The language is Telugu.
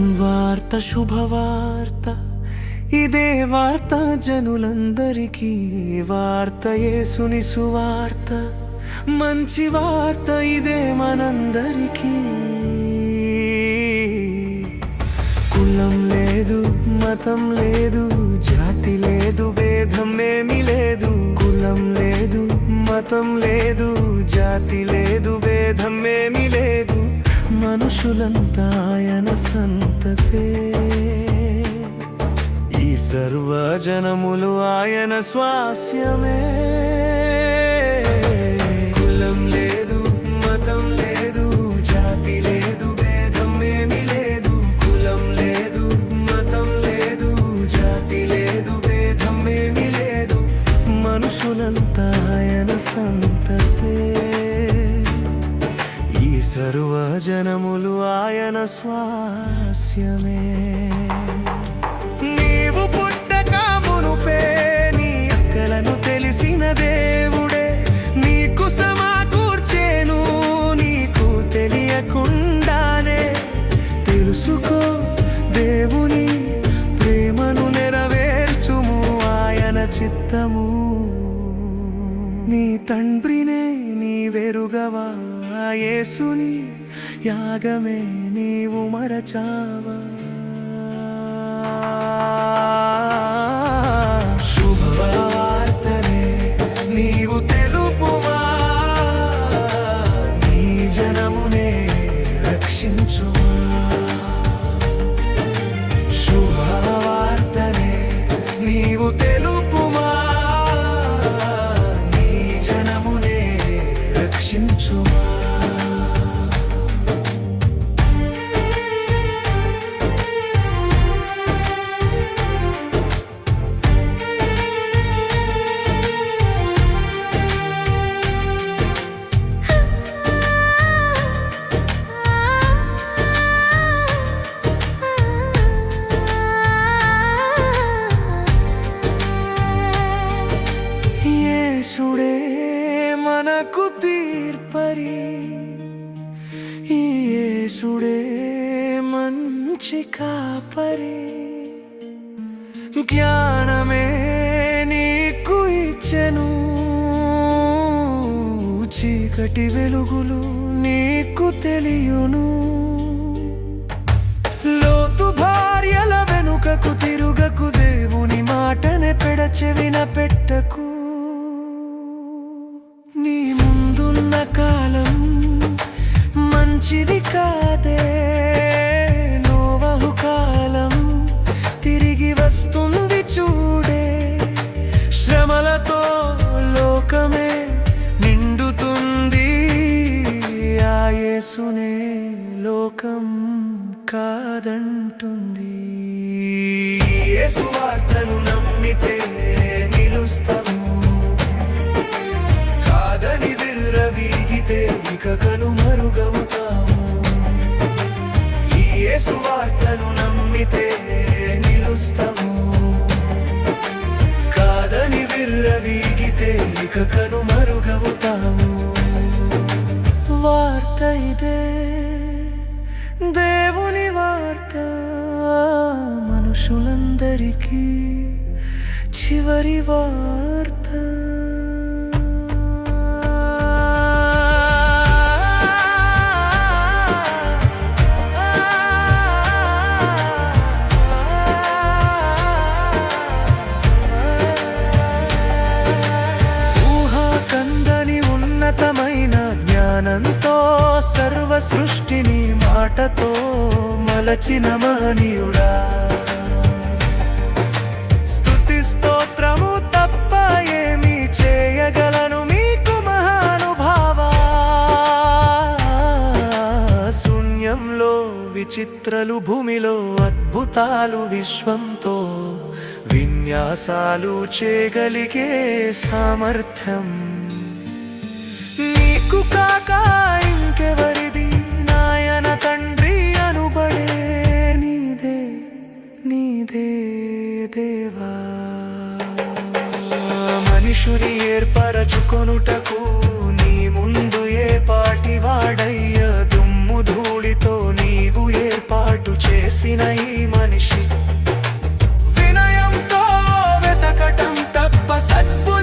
వార్త శుభవార్త. ఇదే వార్త జనులందరికీ. వార్త ఏసుని సువార్త. మంచి వార్త ఇదే మనందరికీ. కులం లేదు మతం లేదు జాతి లేదు భేదం ఏమీ లేదు. కులం లేదు మతం లేదు జాతి లేదు భేదం ఏమీ లేదు. మనుషులంతా ఆయన సంతతే. ఈ సర్వజనములు ఆయన స్వాస్యమే. కులం లేదు మతం లేదు జాతి లేదు భేదం ఏమీ లేదు. కులం లేదు మతం లేదు జాతి లేదు భేదం ఏమీ లేదు. మనుషులంతా ఈ సర్వజనములు ఆయన స్వాస్యమే. నీవు పుట్టక మునుపే నీ అక్కలను తెలిసిన దేవుడే. నీకు సమకూర్చేను నీకు తెలియకుండానే. తెలుసుకో దేవుని ప్రేమను నెరవేర్చుము ఆయన చిత్తము. నీ తండ్రినే నీ వెరుగవా యేసుని యాగమే నీవు మరచావా? శుభవార్తనే నీవు తెలుపుమా నీ జనమునే రక్షించుమా శుభవార్తనే నీవు తెలుపు యేసుడే మనకు తీర్పరి. ఈ యేసుడే మంచి కాపరి. జ్ఞానమే నీకు ఇచ్చెను. చీకటి వెలుగులు నీకు తెలియను. లోతు భార్యల వెనుకకు తిరుగకు దేవుని మాటనే పెడచెవిన పెట్టకు. మంచిది కాదే. నోవహు కాలం తిరిగి వస్తుంది చూడే. శ్రమలతో లోకమే నిండుతుంది. ఆయేసునే లోకం కాదంటుంది. యేసువార్తను నమ్మితే నిలుస్తాము. కాదని విర్రవీగితే ఇక కను ఇక కనుమరుగవుతాము. వార్త ఇదే. దేవుని వార్త మనుషులందరికీ చివరి వార్త. సర్వ సృష్టిని మాటతో మలచిన మహనీయుడా. స్థుతి స్తోత్రము తప్ప ఏమి చేయగలను మీకు మహానుభావా. శూన్యంలో విచిత్రలు భూమిలో అద్భుతాలు విశ్వంతో విన్యాసాలు చేయగలిగే సామర్థ్యం. నీకు కాకాయి నాకెవరిది? నాయన తండ్రి అనుబడే నీదే నీదే దేవా. మనుషుని ఏర్పరచుకొనుటకు నీ ముందు ఏ పాటి వాడయ్య? దుమ్ము ధూళితో నీవు ఏర్పాటు చేసిన ఈ మనిషి. వినయంతో వెతకటం తప్ప సద్బు